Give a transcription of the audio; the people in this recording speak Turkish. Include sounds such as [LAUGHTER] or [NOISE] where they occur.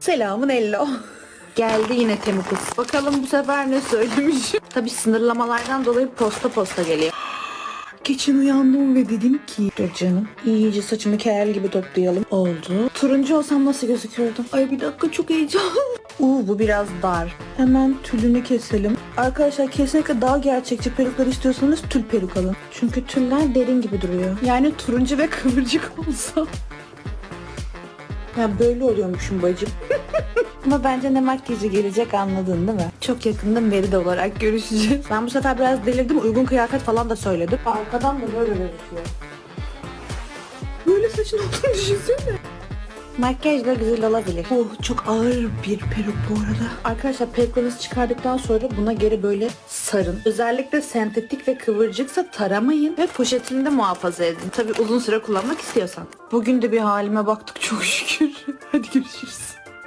Selamun ello. Geldi yine Temu kız. Bakalım bu sefer ne söylemiş. Tabi sınırlamalardan dolayı posta posta geliyor. Geçen uyandım ve dedim ki dur canım iyice saçımı kel gibi toplayalım. Oldu. Turuncu olsam nasıl gözükürdüm? Ay bir dakika çok heyecanlı. Uuu bu biraz dar. Hemen tülünü keselim. Arkadaşlar kesinlikle daha gerçekçi peruklar istiyorsanız tül peruk alın. Çünkü tüller derin gibi duruyor. Yani turuncu ve kıvırcık olsa. Ya böyle oluyormuşum bacım. [LAUGHS] Ama bence ne makyajı gelecek anladın değil mi? Çok yakında Meride olarak görüşeceğiz. Ben bu sefer biraz delirdim. Uygun kıyafet falan da söyledim. Arkadan da böyle gözüküyor. Böyle saçın olduğunu [LAUGHS] düşünsene. Makyaj da güzel olabilir. Oh çok ağır bir peruk bu arada. Arkadaşlar peruklarınızı çıkardıktan sonra buna geri böyle sarın. Özellikle sentetik ve kıvırcıksa taramayın ve poşetinde muhafaza edin. Tabi uzun süre kullanmak istiyorsan. Bugün de bir halime baktık çok şükür. [LAUGHS] Hadi görüşürüz.